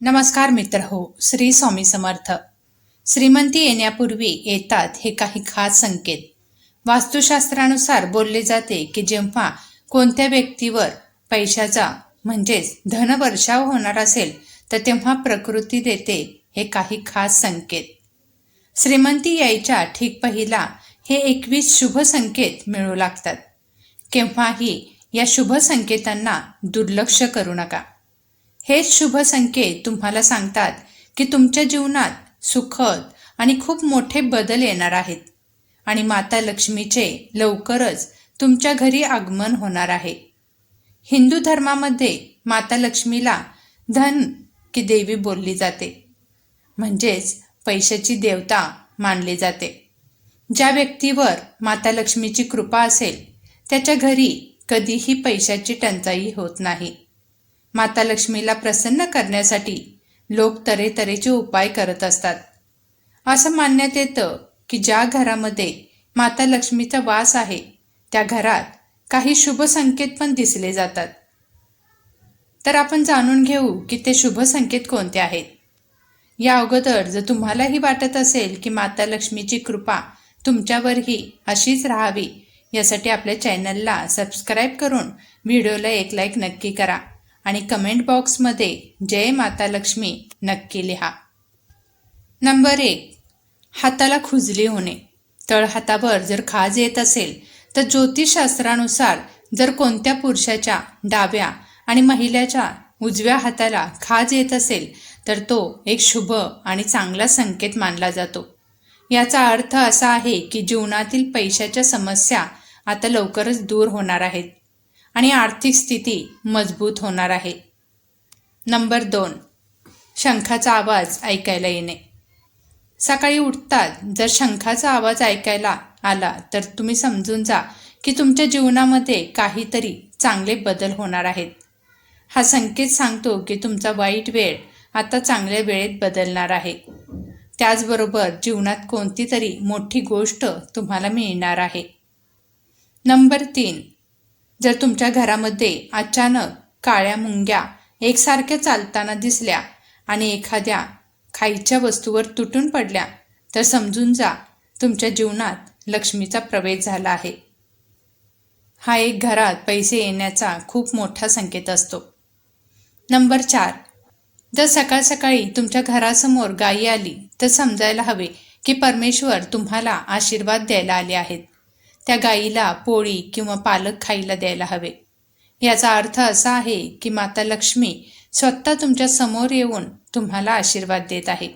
नमस्कार मित्र हो श्री स्वामी समर्थ. श्रीमंती येण्यापूर्वी येतात हे काही खास संकेत. वास्तुशास्त्रानुसार बोलले जाते की जेव्हा कोणत्या व्यक्तीवर पैशाचा म्हणजेच धनवर्षाव होणार असेल तर तेव्हा प्रकृती देते हे काही खास संकेत. श्रीमंती यायच्या ठीक पहिला हे एकवीस शुभ संकेत मिळू लागतात. केव्हाही या शुभ संकेतांना दुर्लक्ष करू नका. हेच शुभ संकेत तुम्हाला सांगतात की तुमच्या जीवनात सुखद आणि खूप मोठे बदल येणार आहेत. आणि माता लक्ष्मीचे लवकरच तुमच्या घरी आगमन होणार आहे. हिंदू धर्मामध्ये माता लक्ष्मीला धन की देवी बोलली जाते. म्हणजेच पैशाची देवता मानली जाते. ज्या व्यक्तीवर माता लक्ष्मीची कृपा असेल त्याच्या घरी कधीही पैशाची टंचाई होत नाही. माता लक्ष्मीला प्रसन्न करण्यासाठी लोक तऱ्हेतऱ्हेचे उपाय करत असतात. असं मानण्यात येतं की ज्या घरामध्ये माता लक्ष्मीचा वास आहे त्या घरात काही शुभ संकेत पण दिसले जातात. तर आपण जाणून घेऊ की ते शुभ संकेत कोणते आहेत? या अगोदर जर तुम्हालाही वाटत असेल की माता लक्ष्मीची कृपा तुमच्यावरही अशीच राहावी यासाठी आपल्या चॅनलला सबस्क्राईब करून व्हिडिओला एक लाईक नक्की करा. आणि कमेंट बॉक्समध्ये जय माता लक्ष्मी नक्की लिहा. नंबर एक हाताला खुजली होणे. तळहातावर जर खाज येत असेल तर ज्योतिषशास्त्रानुसार जर कोणत्या पुरुषाच्या डाव्या आणि महिलेच्या उजव्या हाताला खाज येत असेल तर तो एक शुभ आणि चांगला संकेत मानला जातो. याचा अर्थ असा आहे की जीवनातील पैशाच्या समस्या आता लवकरच दूर होणार आहेत. आणि आर्थिक स्थिती मजबूत होणार आहे. नंबर दोन. शंखाचा आवाज ऐकायला येणे. सकाळी उठतात जर शंखाचा आवाज ऐकायला आला तर तुम्ही समजून जा की तुमच्या जीवनामध्ये काहीतरी चांगले बदल होणार आहेत. हा संकेत सांगतो की तुमचा वाईट वेळ आता चांगल्या वेळेत बदलणार आहे. त्याचबरोबर जीवनात कोणती तरी मोठी गोष्ट तुम्हाला मिळणार आहे. नंबर तीन. जर तुमच्या घरामध्ये अचानक काळ्या मुंग्या एकसारख्या चालताना दिसल्या आणि एखाद्या खायच्या वस्तूवर तुटून पडल्या तर समजून जा तुमच्या जीवनात लक्ष्मीचा प्रवेश झाला आहे. हा एक घरात पैसे येण्याचा खूप मोठा संकेत असतो. नंबर चार. जर सकाळ सकाळी तुमच्या घरासमोर गायी आली तर समजायला हवे की परमेश्वर तुम्हाला आशीर्वाद द्यायला आले आहेत. त्या गाईला पोळी किंवा पालक खायला द्यायला हवे. याचा अर्थ असा आहे की माता लक्ष्मी स्वतः तुमच्यासमोर येऊन तुम्हाला आशीर्वाद देत आहे.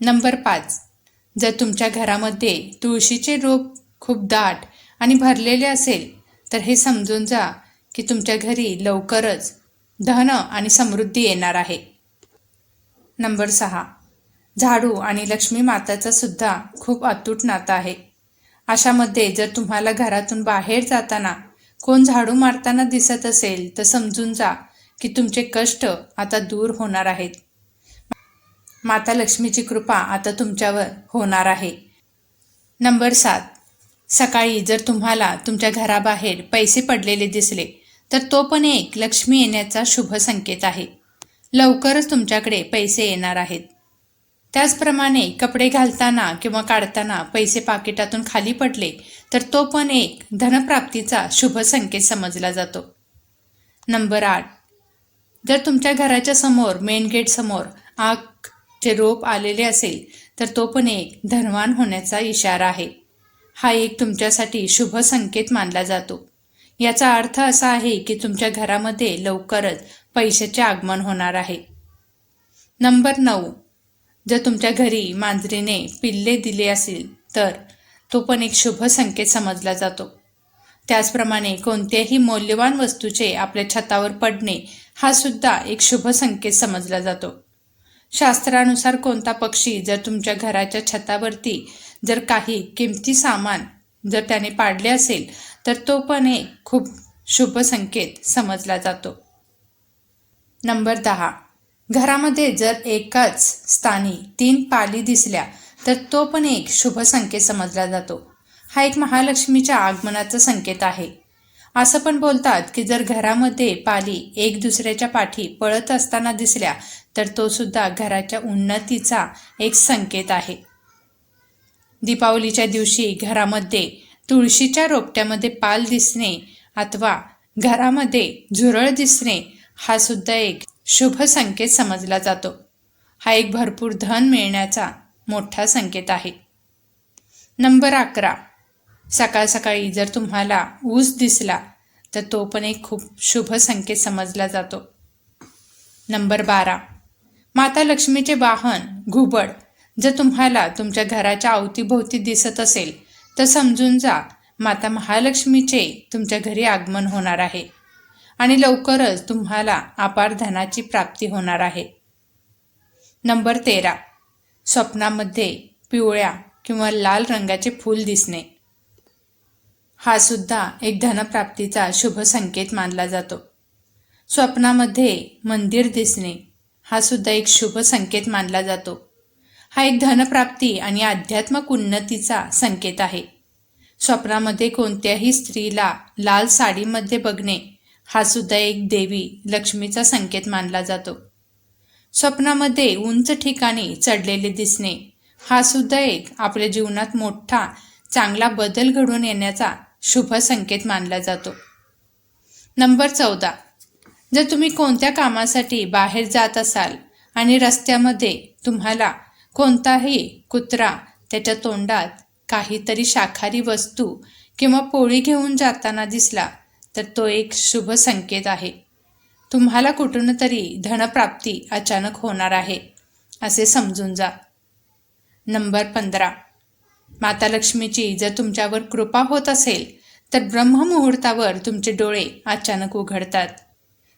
नंबर पाच. जर तुमच्या घरामध्ये तुळशीचे रोप खूप दाट आणि भरलेले असेल तर हे समजून जा की तुमच्या घरी लवकरच धन आणि समृद्धी येणार आहे. नंबर सहा. झाडू आणि लक्ष्मी माताचा सुद्धा खूप अतूट नातं आहे. अशामध्ये जर तुम्हाला घरातून बाहेर जाताना कोण झाडू मारताना दिसत असेल तर समजून जा की तुमचे कष्ट आता दूर होणार आहेत. माता लक्ष्मीची कृपा आता तुमच्यावर होणार आहे. नंबर सात. सकाळी जर तुम्हाला तुमच्या घराबाहेर पैसे पडलेले दिसले तर तो पण एक लक्ष्मी येण्याचा शुभ संकेत आहे. लवकरच तुमच्याकडे पैसे येणार आहेत. त्याचप्रमाणे कपडे घालताना किंवा काढताना पैसे पाकिटातून खाली पडले तर तो पण एक धनप्राप्तीचा शुभ संकेत समजला जातो. नंबर आठ. जर तुमच्या घराच्या समोर मेन गेट समोर आगचे रोप आलेले असेल तर तो पण एक धनवान होण्याचा इशारा आहे. हा एक तुमच्यासाठी शुभ संकेत मानला जातो. याचा अर्थ असा आहे की तुमच्या घरामध्ये लवकरच पैशाचे आगमन होणार आहे. नंबर नऊ. जर तुमच्या घरी मांजरीने पिल्ले दिले असेल तर तो पण एक शुभ संकेत समजला जातो. त्याचप्रमाणे कोणत्याही मौल्यवान वस्तूचे आपल्या छतावर पडणे हा सुद्धा एक शुभ संकेत समजला जातो. शास्त्रानुसार कोणता पक्षी जर तुमच्या घराच्या छतावरती जर काही किमती सामान जर त्याने पाडले असेल तर तो पण एक खूप शुभ संकेत समजला जातो. नंबर दहा. घरामध्ये जर एकाच स्थानी तीन पाली दिसल्या तर तो पण एक शुभ संकेत समजला जातो. हा एक महालक्ष्मीच्या आगमनाचा संकेत आहे. असं पण बोलतात की जर घरामध्ये पाली एक दुसऱ्याच्या पाठी पळत असताना दिसल्या तर तो सुद्धा घराच्या उन्नतीचा एक संकेत आहे. दीपावलीच्या दिवशी घरामध्ये तुळशीच्या रोपट्यामध्ये पाल दिसणे अथवा घरामध्ये झुरळ दिसणे हा सुद्धा एक शुभ संकेत समजला जातो. हा एक भरपूर धन मिळण्याचा मोठा संकेत आहे. नंबर अकरा. सकाळ सकाळी जर तुम्हाला ऊस दिसला तर तो पण एक खूप शुभ संकेत समजला जातो. नंबर बारा. माता लक्ष्मीचे वाहन घुबड जर तुम्हाला तुमच्या घराच्या अवतीभोवती दिसत असेल तर समजून जा माता महालक्ष्मीचे तुमच्या घरी आगमन होणार आहे. आणि लवकरच तुम्हाला अपार धनाची प्राप्ती होणार आहे. नंबर तेरा. स्वप्नामध्ये पिवळ्या किंवा लाल रंगाचे फूल दिसणे. हा सुद्धा एक धनप्राप्तीचा शुभ संकेत मानला जातो. स्वप्नामध्ये मंदिर दिसणे हा सुद्धा एक शुभ संकेत मानला जातो. हा एक धनप्राप्ती आणि आध्यात्मिक उन्नतीचा संकेत आहे. स्वप्नामध्ये कोणत्याही स्त्रीला लाल साडीमध्ये बघणे हा सुद्धा एक देवी लक्ष्मीचा संकेत मानला जातो. स्वप्नामध्ये उंच ठिकाणी चढलेले दिसणे हा सुद्धा एक आपल्या जीवनात मोठा चांगला बदल घडून येण्याचा शुभ संकेत मानला जातो. नंबर चौदा. जर तुम्ही कोणत्या कामासाठी बाहेर जात असाल आणि रस्त्यामध्ये तुम्हाला कोणताही कुत्रा त्याच्या तोंडात काहीतरी शाकाहारी वस्तू किंवा पोळी घेऊन जाताना दिसला तर तो एक शुभ संकेत आहे. तुम्हाला कुठून तरी धनप्राप्ती अचानक होणार आहे असे समजून जा. नंबर पंधरा. माता लक्ष्मीची जर तुमच्यावर कृपा होत असेल तर ब्रह्ममुहूर्तावर तुमचे डोळे अचानक उघडतात.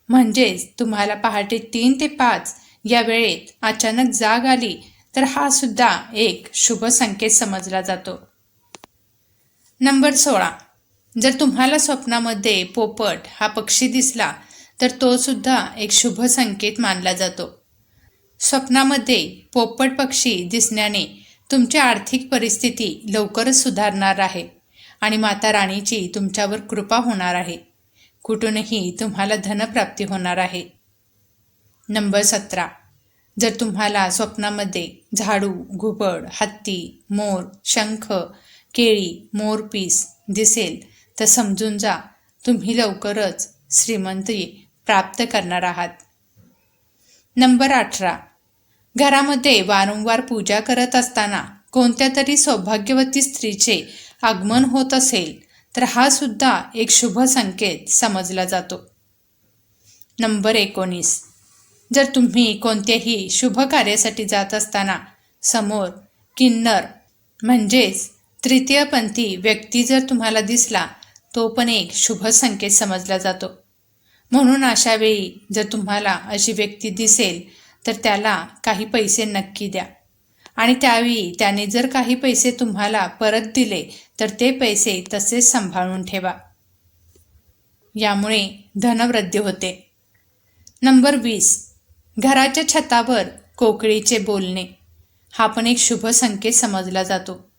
म्हणजेच तुम्हाला पहाटे तीन ते पाच या वेळेत अचानक जाग आली तर हा सुद्धा एक शुभ संकेत समजला जातो. नंबर सोळा. जर तुम्हाला स्वप्नामध्ये पोपट हा पक्षी दिसला तर तो सुद्धा एक शुभ संकेत मानला जातो. स्वप्नामध्ये पोपट पक्षी दिसण्याने तुमची आर्थिक परिस्थिती लवकरच सुधारणार आहे आणि माता राणीची तुमच्यावर कृपा होणार आहे. कुठूनही तुम्हाला धनप्राप्ती होणार आहे. नंबर सतरा. जर तुम्हाला स्वप्नामध्ये झाडू घुबड हत्ती मोर शंख केळी मोरपीस दिसेल तर समजून जा तुम्ही लवकरच श्रीमंती प्राप्त करणार आहात. नंबर अठरा. घरामध्ये वारंवार पूजा करत असताना कोणत्या तरी सौभाग्यवती स्त्रीचे आगमन होत असेल तर हा सुद्धा एक शुभ संकेत समजला जातो. नंबर एकोणीस. जर तुम्ही कोणत्याही शुभ कार्यासाठी जात असताना समोर किन्नर म्हणजेच तृतीयपंथी व्यक्ती जर तुम्हाला दिसला तो पण एक शुभ संकेत समजला जातो. म्हणून अशा वेळी जर तुम्हाला अशी व्यक्ती दिसेल तर त्याला काही पैसे नक्की द्या. आणि त्यावेळी त्याने जर काही पैसे तुम्हाला परत दिले तर ते पैसे तसेच सांभाळून ठेवा. यामुळे धनवृद्धी होते. नंबर वीस. घराच्या छतावर कोकळीचे बोलणे. हा पण एक शुभ संकेत समजला जातो.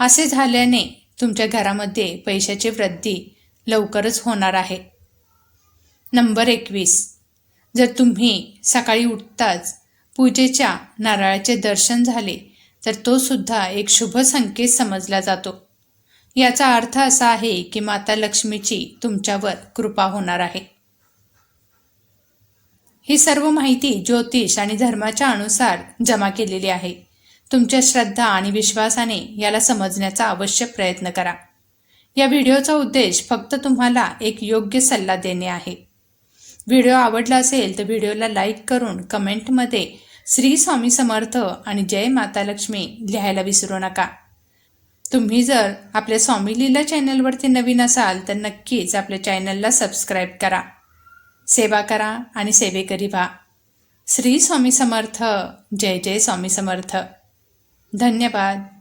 असे झाल्याने तुमच्या घरामध्ये पैशाची वृद्धी लवकरच होणार आहे. नंबर एकवीस. जर तुम्ही सकाळी उठताच पूजेच्या नारळाचे दर्शन झाले तर तो सुद्धा एक शुभ संकेत समजला जातो. याचा अर्थ असा आहे की माता लक्ष्मीची तुमच्यावर कृपा होणार आहे. ही सर्व माहिती ज्योतिष आणि धर्माच्या अनुसार जमा केलेली आहे. तुमच्या श्रद्धा आणि विश्वासाने याला समजण्याचा आवश्यक प्रयत्न करा. या व्हिडिओचा उद्देश फक्त तुम्हाला एक योग्य सल्ला देणे आहे. व्हिडिओ आवडला असेल तर व्हिडिओला लाईक करून कमेंटमध्ये श्री स्वामी समर्थ आणि जय माता लक्ष्मी लिहायला विसरू नका. तुम्ही जर आपल्या स्वामी लीला चॅनलवरती नवीन असाल तर नक्कीच आपल्या चॅनलला सबस्क्राईब करा. सेवा करा आणि सेवेकरी व्हा. श्री स्वामी समर्थ. जय जय स्वामी समर्थ. धन्यवाद.